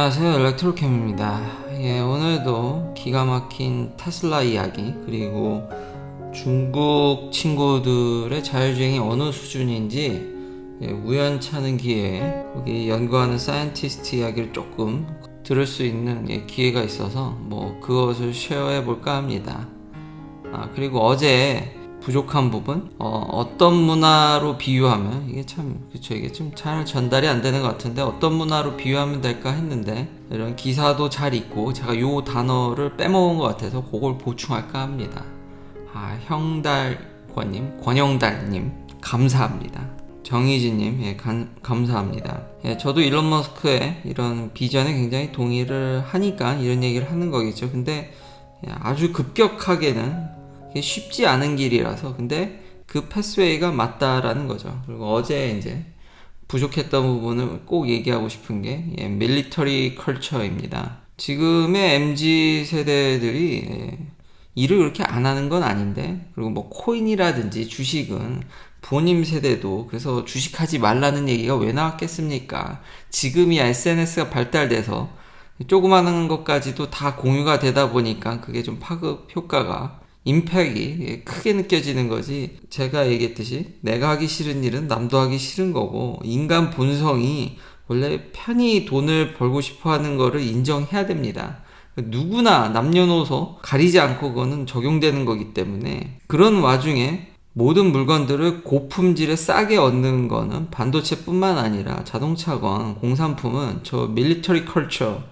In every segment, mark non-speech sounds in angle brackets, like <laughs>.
안녕하세요. 엘렉트로캠입니다. 예, 오늘도 기가 막힌 테슬라 이야기 그리고 중국 친구들의 자율주행이 어느 수준인지 예, 우연찮은 기회에 거기 연구하는 사이언티스트 이야기를 조금 들을 수 있는 예, 기회가 있어서 뭐 그것을 쉐어해 볼까 합니다. 아 그리고 어제 부족한 부분 어, 떤 문화로 비유하면 이게 참 그쵸 이게 좀 잘 전달이 안 되는 것 같은데 어떤 문화로 비유하면 될까 했는데 이런 기사도 잘 있고 제가 요 단어를 빼먹은 것 같아서 그걸 보충할까 합니다. 아 형달권님 권영달님 감사합니다. 정희진님 예, 감, 감사합니다. 예, 저도 일론 머스크의 이런 비전에 굉장히 동의를 하니까 이런 얘기를 하는 거겠죠. 근데 예, 아주 급격하게는 쉽지 않은 길이라서 근데 그 패스웨이가 맞다라는 거죠. 그리고 어제 이제 부족했던 부분을 꼭 얘기하고 싶은 게 예, 밀리터리 컬처입니다. 지금의 MZ 세대들이 예, 일을 그렇게 안 하는 건 아닌데 그리고 뭐 코인이라든지 주식은 부모님 세대도 그래서 주식하지 말라는 얘기가 왜 나왔겠습니까? 지금이야 SNS가 발달돼서 조그마한 것까지도 다 공유가 되다 보니까 그게 좀 파급 효과가 임팩이 크게 느껴지는 거지 제가 얘기했듯이 내가 하기 싫은 일은 남도 하기 싫은 거고 인간 본성이 원래 편히 돈을 벌고 싶어 하는 거를 인정해야 됩니다. 누구나 남녀노소 가리지 않고 그거는 적용되는 거기 때문에 그런 와중에 모든 물건들을 고품질에 싸게 얻는 거는 반도체뿐만 아니라 자동차건 공산품은 저 밀리터리 컬처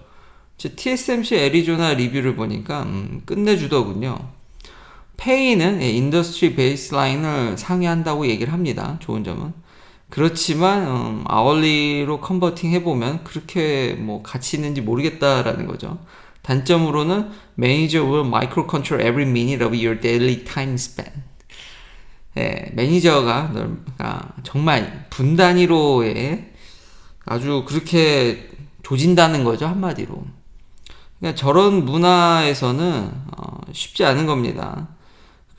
TSMC 애리조나 리뷰를 보니까 음, 끝내주더군요. 페이는 인더스트리 베이스라인을 상회한다고 얘기를 합니다. 좋은 점은. 그렇지만 음, 아월리로 컨버팅 해보면 그렇게 뭐 가치 있는지 모르겠다라는 거죠. 단점으로는 매니저 will microcontrol every minute of your daily time span. 예, 매니저가 아, 정말 분 단위로에 아주 그렇게 조진다는 거죠 한마디로. 그러니까 저런 문화에서는 어, 쉽지 않은 겁니다.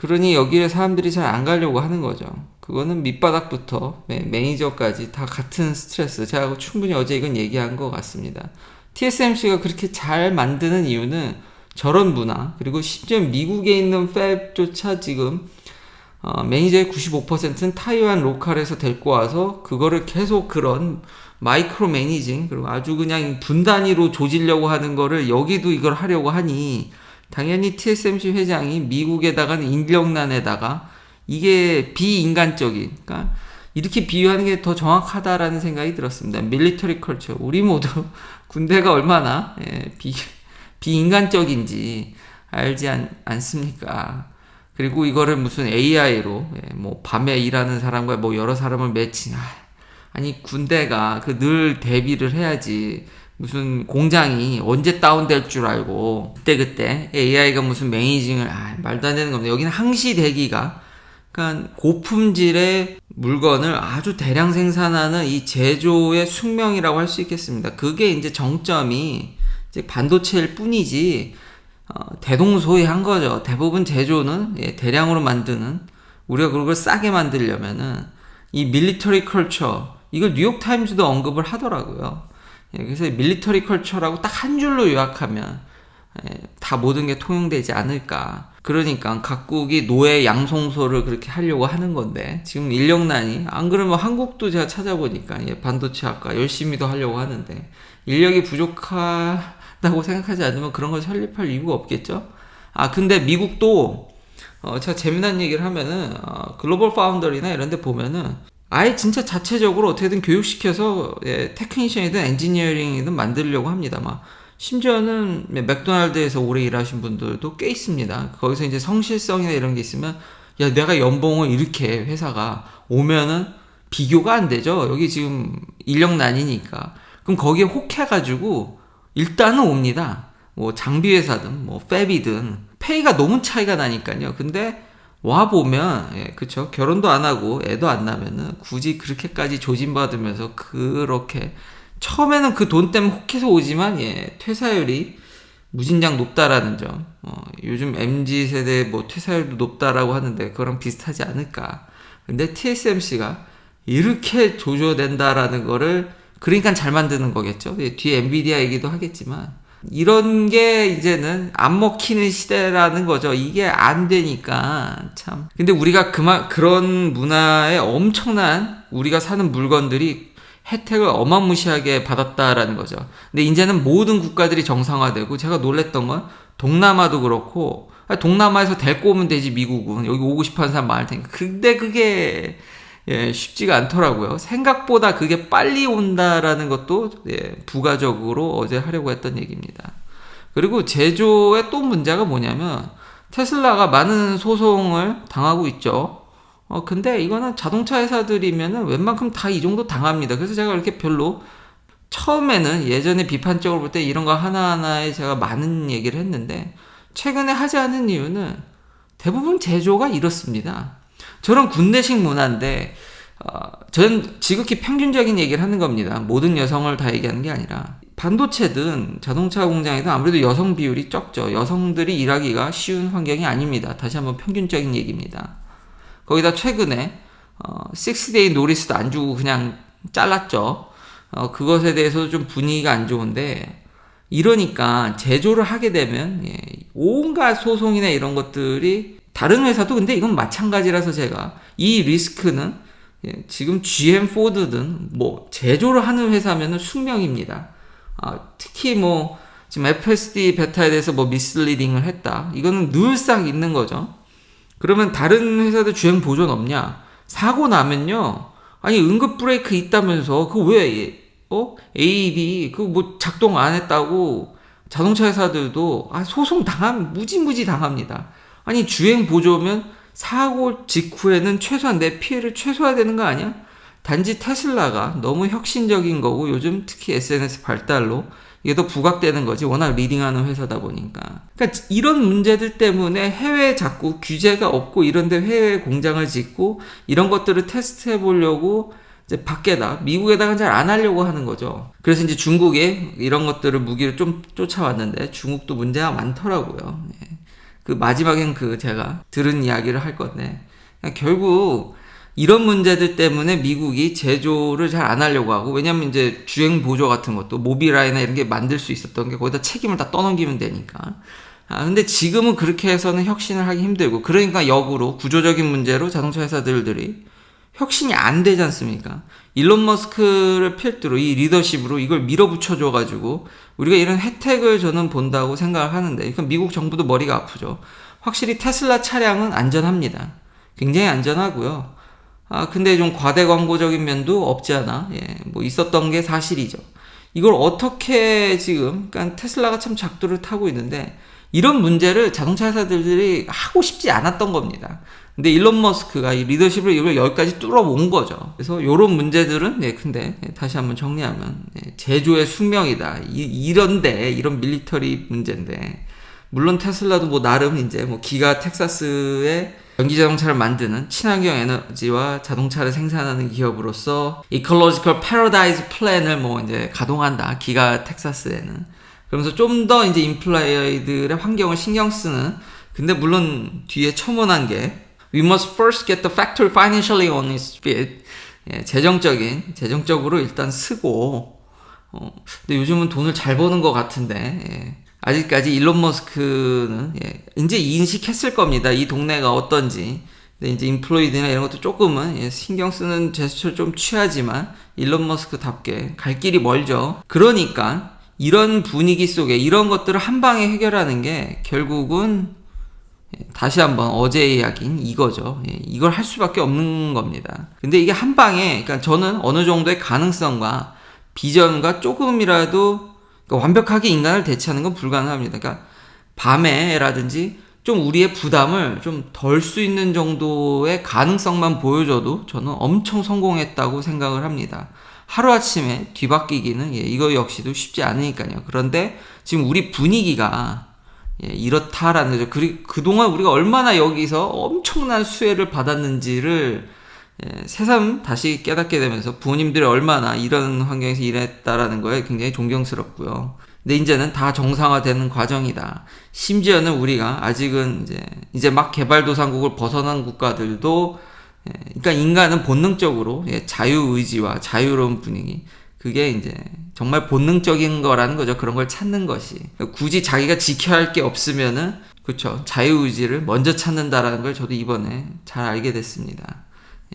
그러니 여기에 사람들이 잘 안 가려고 하는 거죠. 그거는 밑바닥부터 매니저까지 다 같은 스트레스. 제가 충분히 어제 이건 얘기한 것 같습니다. TSMC가 그렇게 잘 만드는 이유는 저런 문화, 그리고 심지어 미국에 있는 팹조차 지금 어, 매니저의 95%는 타이완 로컬에서 데리고 와서 그거를 계속 그런 마이크로 매니징, 그리고 아주 그냥 분단위로 조지려고 하는 거를 여기도 이걸 하려고 하니 당연히 TSMC 회장이 미국에다가는 인력난에다가 이게 비인간적인, 그러니까 이렇게 비유하는 게 더 정확하다라는 생각이 들었습니다. 밀리터리 컬처. 우리 모두 <laughs> 군대가 얼마나 예, 비, 비인간적인지 알지 않, 않습니까? 그리고 이거를 무슨 AI로 예, 뭐 밤에 일하는 사람과 뭐 여러 사람을 매칭. 아, 아니 군대가 그 늘 대비를 해야지. 무슨 공장이 언제 다운될 줄 알고 그때그때 AI가 무슨 매니징을 아, 말도 안 되는 겁니다. 여기는 항시 대기가 그러니까 고품질의 물건을 아주 대량 생산하는 이 제조의 숙명이라고 할 수 있겠습니다. 그게 이제 정점이 이제 반도체일 뿐이지 어, 대동소이한 거죠. 대부분 제조는 예, 대량으로 만드는 우리가 그걸 싸게 만들려면은 이 밀리터리 컬처 이걸 뉴욕 타임즈도 언급을 하더라고요. 예, 그래서 밀리터리 컬처라고 딱 한 줄로 요약하면 예, 다 모든 게 통용되지 않을까. 그러니까 각국이 노예 양성소를 그렇게 하려고 하는 건데 지금 인력난이 안 그러면 한국도 제가 찾아보니까 예, 반도체 학과 열심히도 하려고 하는데 인력이 부족하다고 생각하지 않으면 그런 걸 설립할 이유가 없겠죠. 아 근데 미국도 어, 제가 재미난 얘기를 하면은 어, 글로벌 파운더리나 이런 데 보면은 아예 진짜 자체적으로 어떻게든 교육시켜서 예, 테크니션이든 엔지니어링이든 만들려고 합니다. 막 심지어는 맥도날드에서 오래 일하신 분들도 꽤 있습니다. 거기서 이제 성실성이나 이런 게 있으면 야 내가 연봉을 이렇게 회사가 오면은 비교가 안 되죠. 여기 지금 인력난이니까. 그럼 거기에 혹해가지고 일단은 옵니다. 뭐 장비 회사든 뭐 팹이든 페이가 너무 차이가 나니까요. 근데 와 보면 예, 그쵸? 결혼도 안 하고 애도 안 나면은 굳이 그렇게까지 조진받으면서 그렇게 처음에는 그 돈 때문에 혹해서 오지만 예 퇴사율이 무진장 높다라는 점. 어, 요즘 mz 세대 뭐 퇴사율도 높다라고 하는데 그거랑 비슷하지 않을까. 근데 TSMC가 이렇게 조조된다라는 거를 그러니까 잘 만드는 거겠죠. 예, 뒤에 엔비디아 얘기도 하겠지만 이런 게 이제는 안 먹히는 시대라는 거죠. 이게 안 되니까 참. 근데 우리가 그만 그런 문화에 엄청난 우리가 사는 물건들이 혜택을 어마무시하게 받았다라는 거죠. 근데 이제는 모든 국가들이 정상화되고 제가 놀랬던 건 동남아도 그렇고 아, 동남아에서 데리고 오면 되지 미국은 여기 오고 싶어 하는 사람 많을 테니까 근데 그게 예, 쉽지가 않더라고요. 생각보다 그게 빨리 온다라는 것도 예, 부가적으로 어제 하려고 했던 얘기입니다. 그리고 제조의 또 문제가 뭐냐면 테슬라가 많은 소송을 당하고 있죠. 어, 근데 이거는 자동차 회사들이면은 웬만큼 다 이 정도 당합니다. 그래서 제가 이렇게 별로 처음에는 예전에 비판적으로 볼 때 이런 거 하나하나에 제가 많은 얘기를 했는데 최근에 하지 않은 이유는 대부분 제조가 이렇습니다. 저런 군대식 문화인데 어, 저는 지극히 평균적인 얘기를 하는 겁니다. 모든 여성을 다 얘기하는 게 아니라 반도체든 자동차 공장이든 아무래도 여성 비율이 적죠. 여성들이 일하기가 쉬운 환경이 아닙니다. 다시 한번 평균적인 얘기입니다. 거기다 최근에 어, 6데이 노리스도 안 주고 그냥 잘랐죠. 어, 그것에 대해서도 좀 분위기가 안 좋은데 이러니까 제조를 하게 되면 예, 온갖 소송이나 이런 것들이 다른 회사도 근데 이건 마찬가지라서 제가 이 리스크는 예, 지금 GM 포드든 뭐 제조를 하는 회사면은 숙명입니다. 아, 특히 뭐 지금 FSD 베타에 대해서 뭐 미스리딩을 했다. 이거는 늘상 있는 거죠. 그러면 다른 회사들 주행 보존 없냐? 사고 나면요. 아니 응급 브레이크 있다면서 그왜 어? AED 그뭐 작동 안 했다고 자동차 회사들도 아 소송 당함 무지무지 당합니다. 아니 주행 보조면 사고 직후에는 최소한 내 피해를 최소화되는 거 아니야? 단지 테슬라가 너무 혁신적인 거고 요즘 특히 SNS 발달로 이게 더 부각되는 거지 워낙 리딩하는 회사다 보니까 그러니까 이런 문제들 때문에 해외에 자꾸 규제가 없고 이런데 해외 공장을 짓고 이런 것들을 테스트해 보려고 이제 밖에다 미국에다가 잘 안 하려고 하는 거죠. 그래서 이제 중국에 이런 것들을 무기를 좀 쫓아왔는데 중국도 문제가 많더라고요. 예. 그 마지막엔 그 제가 들은 이야기를 할 건데 그러니까 결국 이런 문제들 때문에 미국이 제조를 잘 안 하려고 하고 왜냐면 이제 주행 보조 같은 것도 모비라이나 이런 게 만들 수 있었던 게 거기다 책임을 다 떠넘기면 되니까. 아 근데 지금은 그렇게 해서는 혁신을 하기 힘들고 그러니까 역으로 구조적인 문제로 자동차 회사들들이 혁신이 안 되지 않습니까? 일론 머스크를 필두로 이 리더십으로 이걸 밀어붙여 줘 가지고 우리가 이런 혜택을 저는 본다고 생각을 하는데 그러니까 미국 정부도 머리가 아프죠. 확실히 테슬라 차량은 안전합니다. 굉장히 안전하고요. 아, 근데 좀 과대 광고적인 면도 없지 않아. 예, 뭐 있었던 게 사실이죠. 이걸 어떻게 지금, 그러니까 테슬라가 참 작두를 타고 있는데, 이런 문제를 자동차 회사들이 하고 싶지 않았던 겁니다. 근데 일론 머스크가 이 리더십을 이걸 여기까지 뚫어온 거죠. 그래서 이런 문제들은, 네, 근데 다시 한번 정리하면, 네, 제조의 숙명이다. 이, 이런데, 이런 밀리터리 문제인데, 물론 테슬라도 뭐 나름 이제 뭐 기가 텍사스에 전기 자동차를 만드는 친환경 에너지와 자동차를 생산하는 기업으로서 이컬로지컬 패러다이즈 플랜을 뭐 이제 가동한다. 기가 텍사스에는. 그러면서 좀 더 이제 인플라이들의 환경을 신경 쓰는 근데 물론 뒤에 첨언한 게 We must first get the factory financially on its feet. 예, 재정적인 재정적으로 일단 쓰고 어, 근데 요즘은 돈을 잘 버는 것 같은데 예. 아직까지 일론 머스크는 예, 이제 인식했을 겁니다. 이 동네가 어떤지. 근데 이제 인플로이드나 이런 것도 조금은 예, 신경 쓰는 제스처를 좀 취하지만 일론 머스크답게 갈 길이 멀죠. 그러니까 이런 분위기 속에 이런 것들을 한 방에 해결하는 게 결국은 예, 다시 한번 어제 이야기인 이거죠. 예, 이걸 할 수밖에 없는 겁니다. 근데 이게 한 방에, 그러니까 저는 어느 정도의 가능성과 비전과 조금이라도 그러니까 완벽하게 인간을 대체하는 건 불가능합니다. 그러니까 밤에라든지 좀 우리의 부담을 좀 덜 수 있는 정도의 가능성만 보여줘도 저는 엄청 성공했다고 생각을 합니다. 하루아침에 뒤바뀌기는 예, 이거 역시도 쉽지 않으니까요. 그런데 지금 우리 분위기가 예, 이렇다라는 거죠. 그, 그동안 우리가 얼마나 여기서 엄청난 수혜를 받았는지를 예, 새삼 다시 깨닫게 되면서 부모님들이 얼마나 이런 환경에서 일했다라는 거에 굉장히 존경스럽고요. 근데 이제는 다 정상화되는 과정이다. 심지어는 우리가 아직은 이제 이제 막 개발도상국을 벗어난 국가들도 예, 그러니까 인간은 본능적으로 예, 자유 의지와 자유로운 분위기 그게 이제 정말 본능적인 거라는 거죠. 그런 걸 찾는 것이. 굳이 자기가 지켜야 할 게 없으면은, 그쵸. 자유의지를 먼저 찾는다라는 걸 저도 이번에 잘 알게 됐습니다.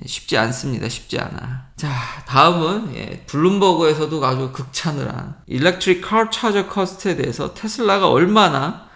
예, 쉽지 않습니다. 쉽지 않아. 자, 다음은 예, 블룸버그에서도 아주 극찬을 한 일렉트릭 카 차저 커스트에 대해서 테슬라가 얼마나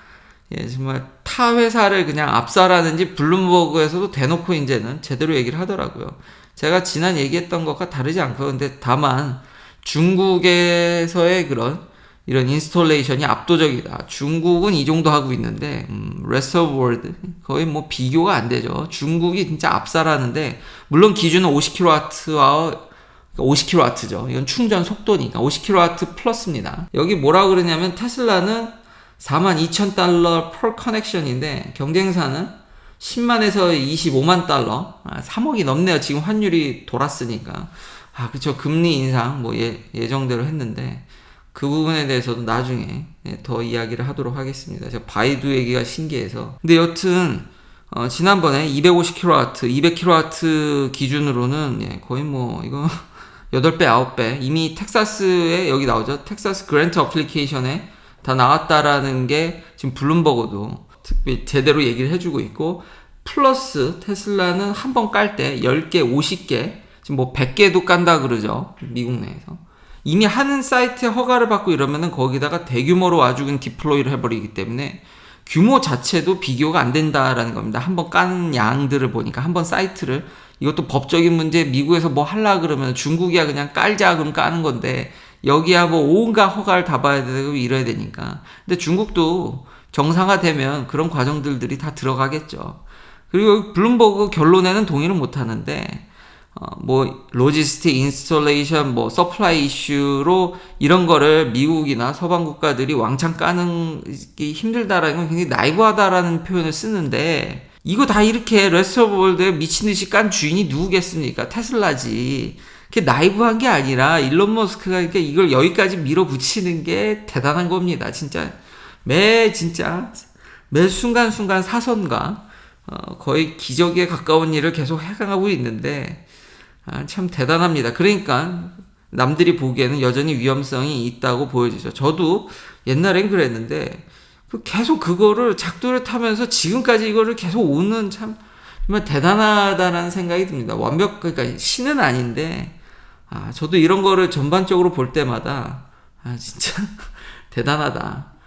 예, 정말 타 회사를 그냥 압살하는지 블룸버그에서도 대놓고 이제는 제대로 얘기를 하더라고요. 제가 지난 얘기했던 것과 다르지 않고 근데 다만 중국에서의 그런 이런 인스톨레이션이 압도적이다. 중국은 이 정도 하고 있는데 음, rest of world 거의 뭐 비교가 안 되죠. 중국이 진짜 압살하는데 물론 기준은 50kW와 50kW죠. 이건 충전 속도니까 50kW 플러스입니다. 여기 뭐라 그러냐면 테슬라는 42,000달러 per 커넥션인데 경쟁사는 10만에서 25만 달러, 아, 3억이 넘네요. 지금 환율이 돌았으니까. 아, 그쵸. 금리 인상 뭐 예, 예정대로 했는데 그 부분에 대해서도 나중에 예, 더 이야기를 하도록 하겠습니다. 제가 바이두 얘기가 신기해서. 근데 여튼 어, 지난번에 250kW, 200kW 기준으로는 예, 거의 뭐 이거 <laughs> 8배, 9배 이미 텍사스에 여기 나오죠. 텍사스 그랜트 어플리케이션에 다 나왔다라는 게 지금 블룸버그도 특별히 제대로 얘기를 해주고 있고 플러스 테슬라는 한 번 깔 때 10개, 50개 지금 뭐 100개도 깐다 그러죠. 미국 내에서. 이미 하는 사이트에 허가를 받고 이러면은 거기다가 대규모로 그냥 디플로이를 해버리기 때문에 규모 자체도 비교가 안 된다라는 겁니다. 한번 까는 양들을 보니까 한번 사이트를 이것도 법적인 문제 미국에서 뭐 할라 그러면 중국이야 그냥 깔자 그럼 까는 건데 여기야 뭐 온갖 허가를 다 봐야 되고 이래야 되니까. 근데 중국도 정상화되면 그런 과정들들이 다 들어가겠죠. 그리고 블룸버그 결론에는 동의를 못 하는데 어, 뭐 로지스틱 인스톨레이션 뭐 서플라이 이슈로 이런 거를 미국이나 서방 국가들이 왕창 까는 게 힘들다라는 건 굉장히 나이브하다라는 표현을 쓰는데 이거 다 이렇게 레스트 오브 월드에 미친 듯이 깐 주인이 누구겠습니까? 테슬라지. 그게 나이브한 게 아니라 일론 머스크가 이렇게 이걸 여기까지 밀어붙이는 게 대단한 겁니다. 진짜 매 진짜 매 순간순간 사선과 어, 거의 기적에 가까운 일을 계속 해가고 있는데 아, 참 대단합니다. 그러니까 남들이 보기에는 여전히 위험성이 있다고 보여지죠. 저도 옛날엔 그랬는데 그 계속 그거를 작두를 타면서 지금까지 이거를 계속 오는 참 정말 대단하다는 생각이 듭니다. 완벽 그러니까 신은 아닌데 아 저도 이런 거를 전반적으로 볼 때마다 아 진짜 <laughs> 대단하다.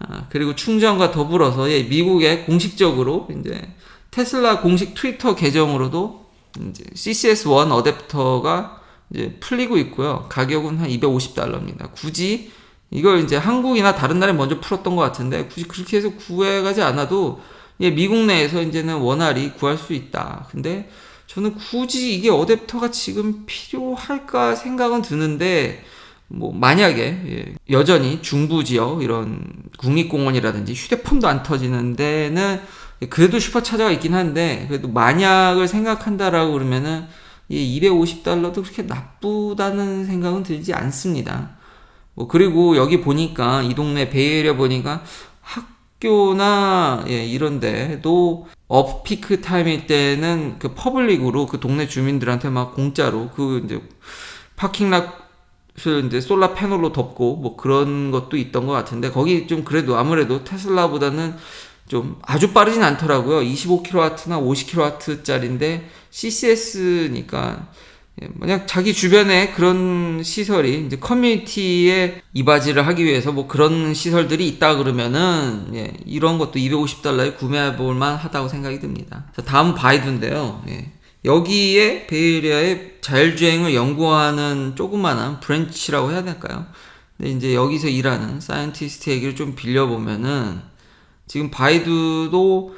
아, 그리고 충전과 더불어서 예, 미국에 공식적으로 이제 테슬라 공식 트위터 계정으로도 이제 CCS1 어댑터가 이제 풀리고 있고요. 가격은 한 250달러입니다. 굳이 이걸 이제 한국이나 다른 나라에 먼저 풀었던 것 같은데 굳이 그렇게 해서 구해가지 않아도 예, 미국 내에서 이제는 원활히 구할 수 있다. 근데 저는 굳이 이게 어댑터가 지금 필요할까 생각은 드는데 뭐 만약에 예, 여전히 중부 지역 이런 국립공원이라든지 휴대폰도 안 터지는 데는 그래도 슈퍼 차저가 있긴 한데 그래도 만약을 생각한다라고 그러면은 이 250달러도 그렇게 나쁘다는 생각은 들지 않습니다. 뭐 그리고 여기 보니까 이 동네 베이에리아 보니까 학교나 예, 이런데도 업피크 타임일 때는 그 퍼블릭으로 그 동네 주민들한테 막 공짜로 그 이제 파킹락 을 이제 솔라 패널로 덮고 뭐 그런 것도 있던 것 같은데 거기 좀 그래도 아무래도 테슬라보다는 좀 아주 빠르진 않더라고요. 25kW나 50kW짜리인데 CCS니까 예, 만약 자기 주변에 그런 시설이 이제 커뮤니티에 이바지를 하기 위해서 뭐 그런 시설들이 있다 그러면은 예, 이런 것도 250달러에 구매해 볼 만하다고 생각이 듭니다. 자, 다음 바이두인데요. 예. 여기에 베이리아의 자율주행을 연구하는 조그마한 브랜치라고 해야 될까요? 근데 이제 여기서 일하는 사이언티스트 얘기를 좀 빌려보면은 지금 바이두도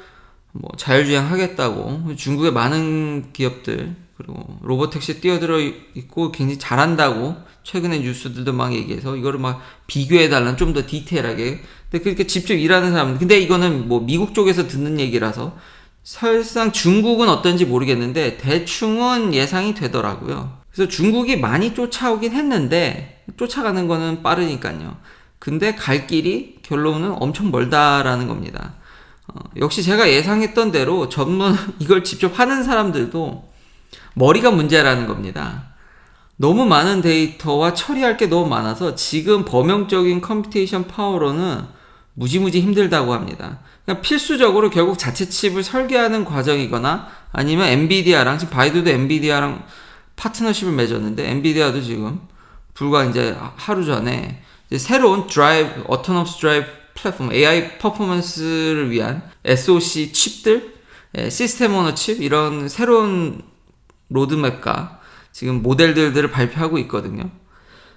뭐 자율주행 하겠다고 중국의 많은 기업들 그리고 로보택시 뛰어들어 있고 굉장히 잘한다고 최근에 뉴스들도 막 얘기해서 이거를 막 비교해 달라는 좀 더 디테일하게 근데 그렇게 직접 일하는 사람 근데 이거는 뭐 미국 쪽에서 듣는 얘기라서 사실상 중국은 어떤지 모르겠는데 대충은 예상이 되더라고요. 그래서 중국이 많이 쫓아오긴 했는데 쫓아가는 거는 빠르니까요. 근데 갈 길이 결론은 엄청 멀다라는 겁니다. 어, 역시 제가 예상했던 대로 전문 <laughs> 이걸 직접 하는 사람들도 머리가 문제라는 겁니다. 너무 많은 데이터와 처리할 게 너무 많아서 지금 범용적인 컴퓨테이션 파워로는 무지무지 힘들다고 합니다. 그러니까 필수적으로 결국 자체 칩을 설계하는 과정이거나 아니면 엔비디아랑 지금 바이두도 엔비디아랑 파트너십을 맺었는데 엔비디아도 지금 불과 이제 하루 전에 이제 새로운 드라이브 어토너스 드라이브 플랫폼 AI 퍼포먼스를 위한 SoC 칩들, 예, 시스템 오너 칩 이런 새로운 로드맵과 지금 모델들을 발표하고 있거든요.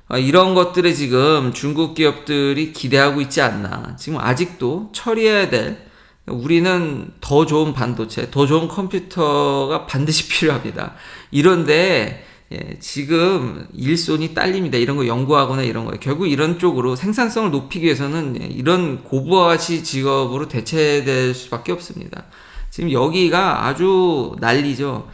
아, 이런 것들에 지금 중국 기업들이 기대하고 있지 않나. 지금 아직도 처리해야 될 우리는 더 좋은 반도체, 더 좋은 컴퓨터가 반드시 <laughs> 필요합니다. 이런데 예, 지금 일손이 딸립니다. 이런 거 연구하거나 이런 거. 결국 이런 쪽으로 생산성을 높이기 위해서는 예, 이런 고부가치 직업으로 대체될 수밖에 없습니다. 지금 여기가 아주 난리죠.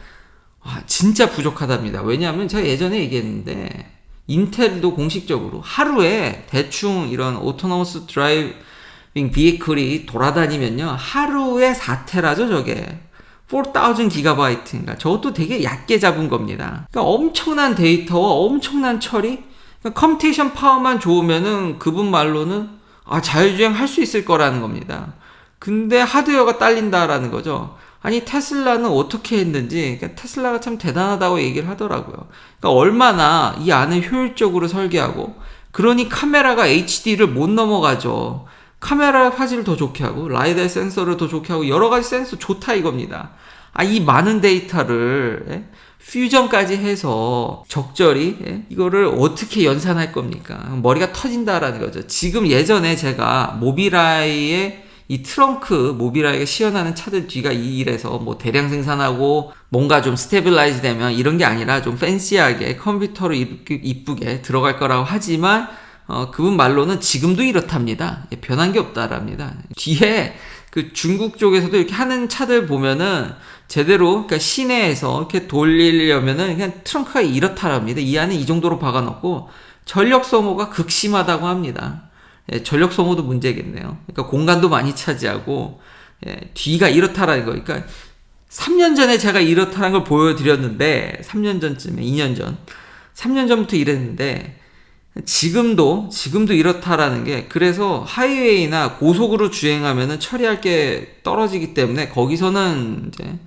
아, 진짜 부족하답니다. 왜냐하면 제가 예전에 얘기했는데 인텔도 공식적으로 하루에 대충 이런 오토노머스 드라이빙 비에클이 돌아다니면요 하루에 4테라죠 저게 4000 기가바이트인가 저것도 되게 얕게 잡은 겁니다. 그러니까 엄청난 데이터와 엄청난 처리 그러니까 컴퓨테이션 파워만 좋으면은 그분 말로는 아 자율주행 할 수 있을 거라는 겁니다. 근데 하드웨어가 딸린다라는 거죠. 아니 테슬라는 어떻게 했는지 그러니까 테슬라가 참 대단하다고 얘기를 하더라고요. 그러니까 얼마나 이 안을 효율적으로 설계하고 그러니 카메라가 HD를 못 넘어가죠. 카메라 화질을 더 좋게 하고 라이다 센서를 더 좋게 하고 여러 가지 센서 좋다 이겁니다. 아 이 많은 데이터를 예? 퓨전까지 해서 적절히 예? 이거를 어떻게 연산할 겁니까? 머리가 터진다라는 거죠. 지금 예전에 제가 모비라이의 이 트렁크 모비라이가 시연하는 차들 뒤가 이 일에서 뭐 대량 생산하고 뭔가 좀 스테빌라이즈 되면 이런 게 아니라 좀 팬시하게 컴퓨터로 이쁘게 들어갈 거라고 하지만 어, 그분 말로는 지금도 이렇답니다. 예, 변한 게 없다랍니다. 뒤에 그 중국 쪽에서도 이렇게 하는 차들 보면은 제대로 그러니까 시내에서 이렇게 돌리려면은 그냥 트렁크가 이렇다랍니다. 이 안에 이 정도로 박아놓고 전력 소모가 극심하다고 합니다. 예, 전력 소모도 문제겠네요. 그러니까 공간도 많이 차지하고 예, 뒤가 이렇다라는 거. 그러니까 3년 전에 제가 이렇다는 걸 보여드렸는데 3년 전쯤에 2년 전 3년 전부터 이랬는데 지금도 지금도 이렇다라는 게 그래서 하이웨이나 고속으로 주행하면은 처리할 게 떨어지기 때문에 거기서는 이제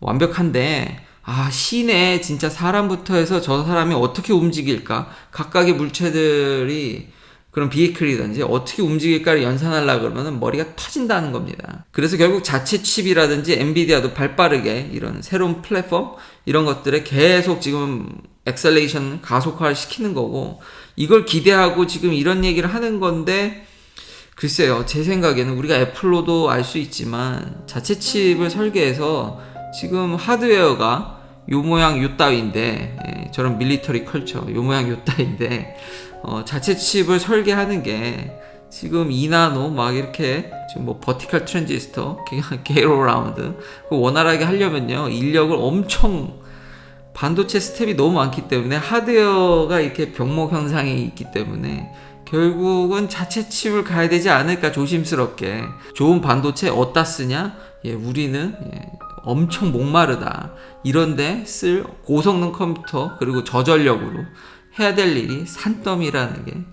완벽한데 아 시내 진짜 사람부터 해서 저 사람이 어떻게 움직일까 각각의 물체들이 그런 비에클이든지 어떻게 움직일까를 연산하려 그러면 머리가 터진다는 겁니다. 그래서 결국 자체 칩이라든지 엔비디아도 발빠르게 이런 새로운 플랫폼 이런 것들에 계속 지금 엑셀레이션 가속화를 시키는 거고 이걸 기대하고 지금 이런 얘기를 하는 건데 글쎄요 제 생각에는 우리가 애플로도 알 수 있지만 자체 칩을 설계해서 지금 하드웨어가 요 모양 요 따위인데 예, 저런 밀리터리 컬처 요 모양 요 따위인데 어, 자체 칩을 설계하는 게 지금 2나노 막 이렇게 지금 뭐 버티컬 트랜지스터 <laughs> 게이로 라운드 원활하게 하려면요 인력을 엄청 반도체 스텝이 너무 많기 때문에 하드웨어가 이렇게 병목 현상이 있기 때문에 결국은 자체 칩을 가야 되지 않을까 조심스럽게. 좋은 반도체 어디다 쓰냐? 예, 우리는 예, 엄청 목마르다. 이런데 쓸 고성능 컴퓨터 그리고 저전력으로 해야 될 일이 산더미라는 게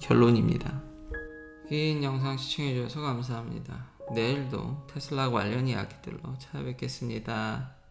결론입니다. 긴 영상 시청해주셔서 감사합니다. 내일도 테슬라 관련 이야기들로 찾아뵙겠습니다.